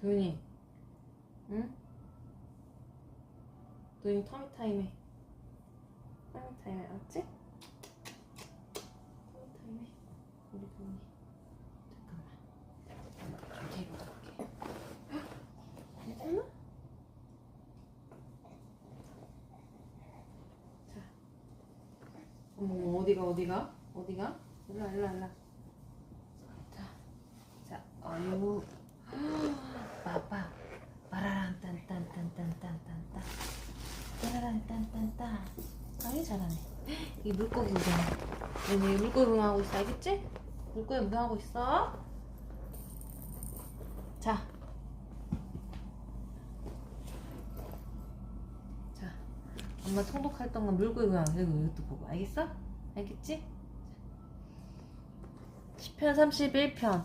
도윤이. 응? 도윤이 터미 타임 해. 터미 타임 해 알았지? 터미 타임 해. 우리 도윤이. 잠깐만. 뒤로 갈게. 괜찮아? 자. 어머 어디가 어디가? 어디가? 일로 와, 일로 와, 일로 와. 자, 자, 어유 봐봐 빠라란 딴딴딴딴딴딴딴. 빠라란 딴딴딴. 아이 잘하네. 이 물고기 구경 얘네 물고기 구경하고 있어 알겠지? 물고기 구경하고 있어? 자. 자, 엄마 통독할 동안 물고기 그리고 이것도 보고 알겠어? 알겠지? 10편 31편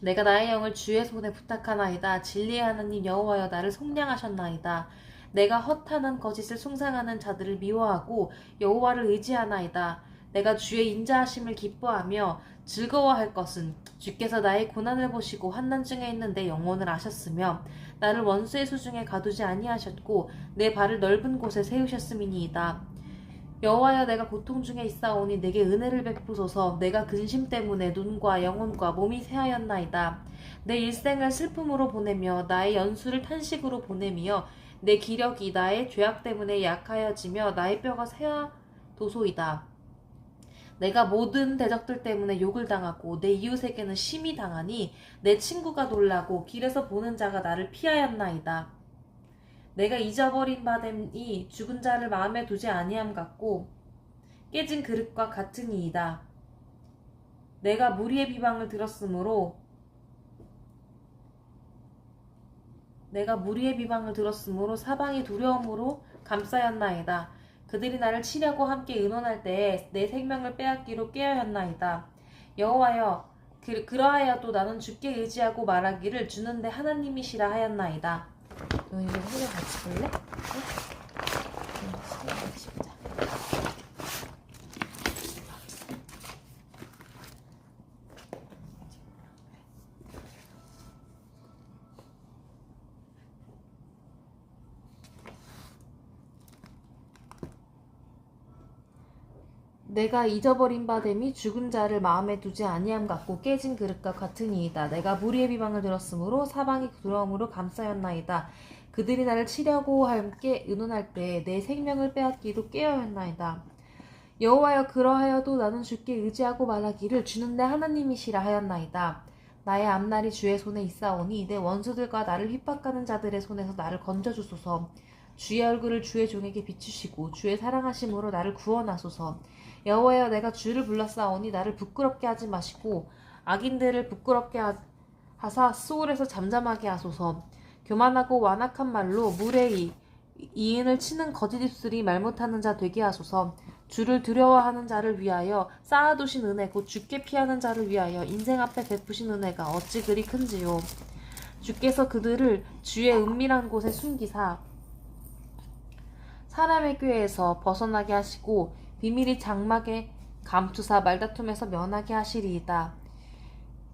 내가 나의 영을 주의 손에 부탁하나이다. 진리의 하나님 여호와여 나를 속량하셨나이다. 내가 허탄한 거짓을 숭상하는 자들을 미워하고 여호와를 의지하나이다. 내가 주의 인자하심을 기뻐하며 즐거워할 것은 주께서 나의 고난을 보시고 환난 중에 있는 내 영혼을 아셨으며 나를 원수의 수중에 가두지 아니하셨고 내 발을 넓은 곳에 세우셨음이니이다. 여호와여 내가 고통 중에 있사오니 내게 은혜를 베푸소서. 내가 근심 때문에 눈과 영혼과 몸이 쇠하였나이다. 내 일생을 슬픔으로 보내며 나의 연수를 탄식으로 보내며 내 기력이 나의 죄악 때문에 약하여지며 나의 뼈가 쇠하도소이다. 내가 모든 대적들 때문에 욕을 당하고 내 이웃에게는 심히 당하니 내 친구가 놀라고 길에서 보는 자가 나를 피하였나이다 내가 잊어버린 바됨이 죽은 자를 마음에 두지 아니함 같고 깨진 그릇과 같으니이다. 내가 무리의 비방을 들었으므로 내가 무리의 비방을 들었으므로 사방이 두려움으로 감싸였나이다. 그들이 나를 치려고 함께 의논할 때에 내 생명을 빼앗기로 깨어였나이다. 여호와여 그, 그러하여도 나는 주께 의지하고 말하기를 주는데 하나님이시라 하였나이다. 너 이거 소리 같이 볼래? 응? 응, 소리 같이 보자. 내가 잊어버린 바 됨이 죽은 자를 마음에 두지 아니함 같고 깨진 그릇과 같으니이다. 내가 무리의 비방을 들었으므로 사방이 두려움으로 감싸였나이다. 그들이 나를 치려고 함께 의논할 때내 생명을 빼앗기도 깨어였나이다. 여호와여 그러하여도 나는 주께 의지하고 말하기를 주는 내 하나님이시라 하였나이다. 나의 앞날이 주의 손에 있사오니 내 원수들과 나를 핍박하는 자들의 손에서 나를 건져주소서. 주의 얼굴을 주의 종에게 비추시고 주의 사랑하심으로 나를 구원하소서. 여호와여 내가 주를 불렀사오니 나를 부끄럽게 하지 마시고 악인들을 부끄럽게 하- 하사 수월에서 잠잠하게 하소서. 교만하고 완악한 말로 물에 이 이인을 치는 거짓 입술이 말 못하는 자 되게 하소서. 주를 두려워하는 자를 위하여 쌓아두신 은혜 곧 주께 피하는 자를 위하여 인생 앞에 베푸신 은혜가 어찌 그리 큰지요. 주께서 그들을 주의 은밀한 곳에 숨기사 사람의 꾀에서 벗어나게 하시고 비밀이 장막에 감투사 말다툼에서 면하게 하시리이다.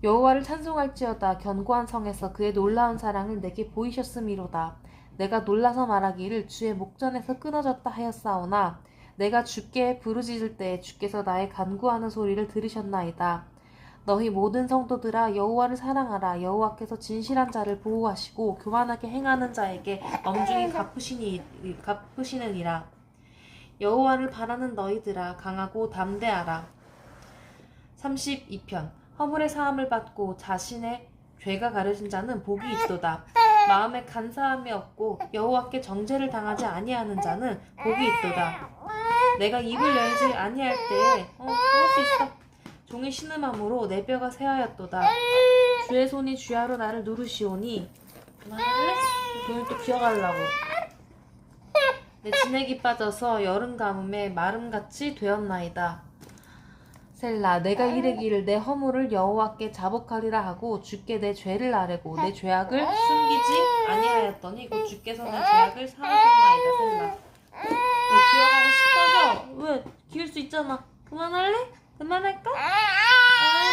여호와를 찬송할지어다 견고한 성에서 그의 놀라운 사랑을 내게 보이셨음이로다. 내가 놀라서 말하기를 주의 목전에서 끊어졌다 하였사오나 내가 주께 부르짖을 때 주께서 나의 간구하는 소리를 들으셨나이다. 너희 모든 성도들아 여호와를 사랑하라 여호와께서 진실한 자를 보호하시고 교만하게 행하는 자에게 엄중히 갚으시니 갚으시느니라. 여호와를 바라는 너희들아 강하고 담대하라. 32편 허물의 사함을 받고 자신의 죄가 가려진 자는 복이 있도다. 마음에 간사함이 없고 여호와께 정죄를 당하지 아니하는 자는 복이 있도다. 내가 입을 열지 아니할 때에 어, 할수 있어. 종이 신음함으로 내 뼈가 새하였도다. 주의 손이 주야로 나를 누르시오니 그만할래? 돈을 또 기어가려고. 내 진액이 빠져서 여름 가뭄에 마름같이 되었나이다. 셀라 내가 이르기를 내 허물을 여호와께 자복하리라 하고 주께 내 죄를 아뢰고 내 죄악을 숨기지 아니하였더니 곧 주께서 내 죄악을 사하셨나이다 셀라. 왜 기어가고 싶어져? 왜? 기울 수 있잖아. 그만할래? 그만할까? 아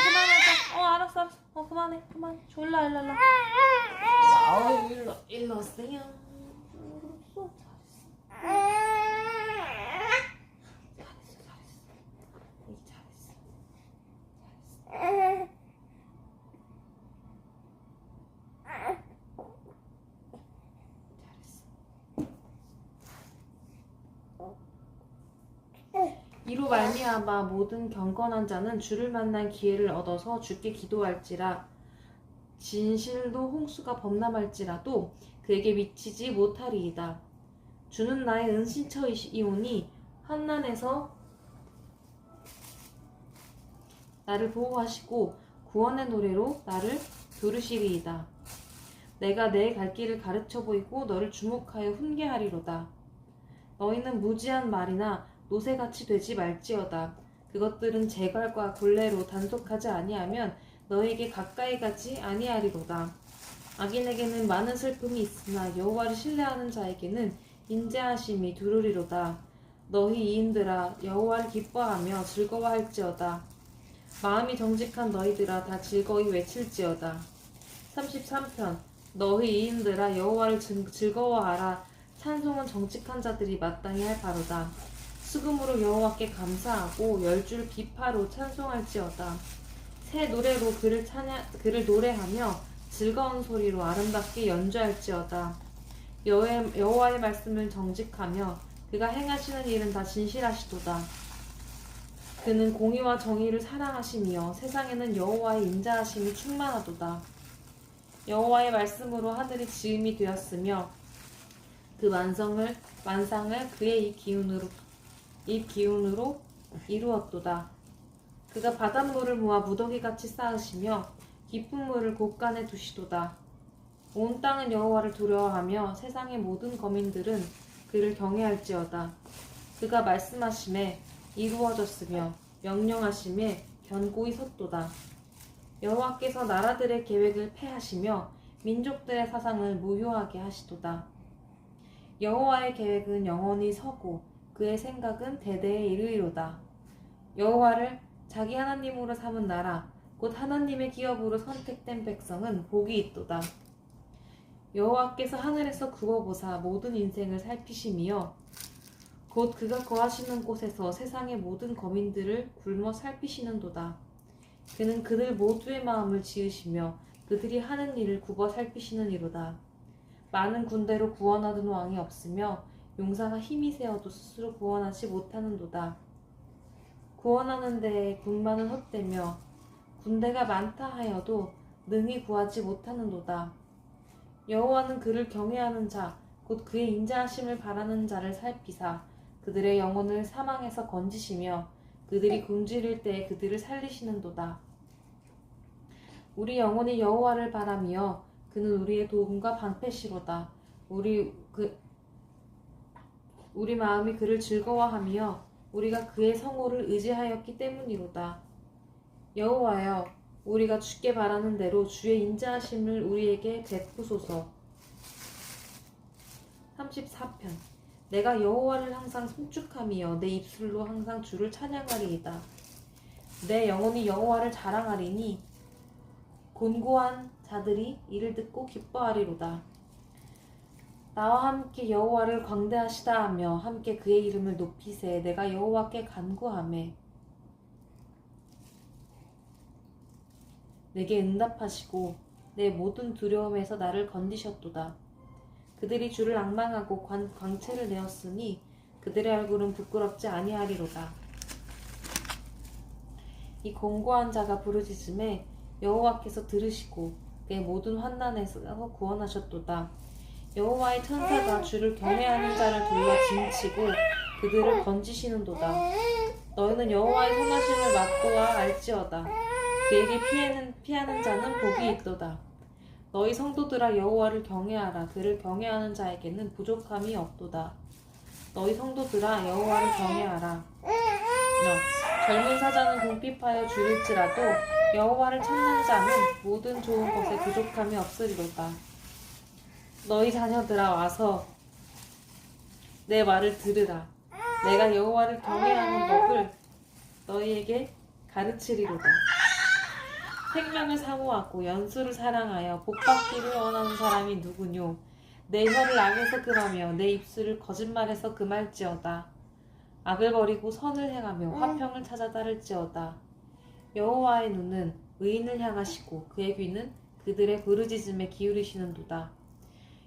그만하자. 어 알았어 알았어. 어 그만해. 그만해. 졸라 일로 일로 아우 일로 일로 오세요 알았어 잘했어 잘했어 이 잘했어 이로 말미암아 모든 경건한 자는 주를 만난 기회를 얻어서 주께 기도할지라 진실로 홍수가 범람할지라도 그에게 미치지 못하리이다. 주는 나의 은신처이오니 환난에서 나를 보호하시고 구원의 노래로 나를 부르시리이다. 내가 내 갈 길을 가르쳐 보이고 너를 주목하여 훈계하리로다. 너희는 무지한 말이나 노새같이 되지 말지어다. 그것들은 재갈과 굴레로 단속하지 아니하면 너에게 가까이 가지 아니하리로다. 악인에게는 많은 슬픔이 있으나 여호와를 신뢰하는 자에게는 인자하심이 두루리로다. 너희 이인들아 여호와를 기뻐하며 즐거워할지어다. 마음이 정직한 너희들아 다 즐거이 외칠지어다. 33편 너희 이인들아 여호와를 즐- 즐거워하라. 찬송은 정직한 자들이 마땅히 할 바로다. 수금으로 여호와께 감사하고 열줄 비파로 찬송할지어다. 새 노래로 그를 찬양 그를 노래하며 즐거운 소리로 아름답게 연주할지어다. 여호의, 여호와의 말씀을 정직하며 그가 행하시는 일은 다 진실하시도다. 그는 공의와 정의를 사랑하시며 세상에는 여호와의 인자하심이 충만하도다. 여호와의 말씀으로 하늘이 지음이 되었으며 그 완성을 완상을 그의 입 기운으로 입 기운으로 이루었도다. 그가 바닷물을 모아 무더기 같이 쌓으시며 깊은 물을 곳간에 두시도다. 온 땅은 여호와를 두려워하며 세상의 모든 거민들은 그를 경외할지어다. 그가 말씀하심에 이루어졌으며 명령하심에 견고히 섰도다. 여호와께서 나라들의 계획을 패하시며 민족들의 사상을 무효하게 하시도다. 여호와의 계획은 영원히 서고 그의 생각은 대대에 이르리로다. 여호와를 자기 하나님으로 삼은 나라 곧 하나님의 기업으로 선택된 백성은 복이 있도다. 여호와께서 하늘에서 굽어보사 모든 인생을 살피시며 곧 그가 거하시는 곳에서 세상의 모든 거민들을 굶어 살피시는도다. 그는 그들 모두의 마음을 지으시며 그들이 하는 일을 굽어 살피시는 이로다. 많은 군대로 구원하던 왕이 없으며 용사가 힘이 세어도 스스로 구원하지 못하는도다. 구원하는 데에 군마는 헛되며 군대가 많다 하여도 능히 구하지 못하는도다. 여호와는 그를 경외하는 자, 곧 그의 인자하심을 바라는 자를 살피사 그들의 영혼을 사망에서 건지시며 그들이 굶주릴 때에 그들을 살리시는도다. 우리 영혼이 여호와를 바라며 그는 우리의 도움과 방패시로다. 우리 그 우리 마음이 그를 즐거워하며 우리가 그의 성호를 의지하였기 때문이로다. 여호와여, 우리가 주께 바라는 대로 주의 인자하심을 우리에게 베푸소서. 34편 내가 여호와를 항상 송축하며 내 입술로 항상 주를 찬양하리이다. 내 영혼이 여호와를 자랑하리니 곤고한 자들이 이를 듣고 기뻐하리로다. 나와 함께 여호와를 광대하시다 하며 함께 그의 이름을 높이세 내가 여호와께 간구하매 내게 응답하시고 내 모든 두려움에서 나를 건지셨도다. 그들이 주를 악망하고 관, 광채를 내었으니 그들의 얼굴은 부끄럽지 아니하리로다. 이 공고한 자가 부르짖음에 여호와께서 들으시고 그의 모든 환난에서 구원하셨도다. 여호와의 천사가 주를 경외하는 자를 둘러 진치고 그들을 건지시는도다. 너희는 여호와의 선하심을 맛보아 알지어다. 그에게 피하는, 피하는 자는 복이 있도다. 너희 성도들아 여호와를 경외하라. 그를 경외하는 자에게는 부족함이 없도다. 너희 성도들아 여호와를 경외하라. 너, 젊은 사자는 궁핍하여 줄일지라도 여호와를 찾는 자는 모든 좋은 것에 부족함이 없으리로다. 너희 자녀들아 와서 내 말을 들으라. 내가 여호와를 경외하는 법을 너희에게 가르치리로다. 생명을 사모하고 연수를 사랑하여 복받기를 원하는 사람이 누구뇨? 내 혀를 악에서 금하며 내 입술을 거짓말에서 금할지어다. 악을 버리고 선을 행하며 화평을 찾아 따를지어다. 여호와의 눈은 의인을 향하시고 그의 귀는 그들의 부르짖음에 기울이시는도다.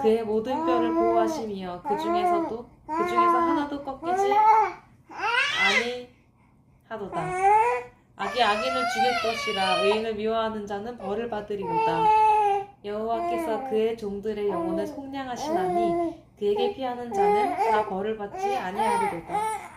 그의 모든 뼈를 보호하시며 그 중에서도 그 중에서 하나도 꺾이지 아니 하도다. 악이 악인을 죽일 것이라 의인을 미워하는 자는 벌을 받으리로다. 여호와께서 그의 종들의 영혼을 속량하시나니 그에게 피하는 자는 다 벌을 받지 아니하리로다.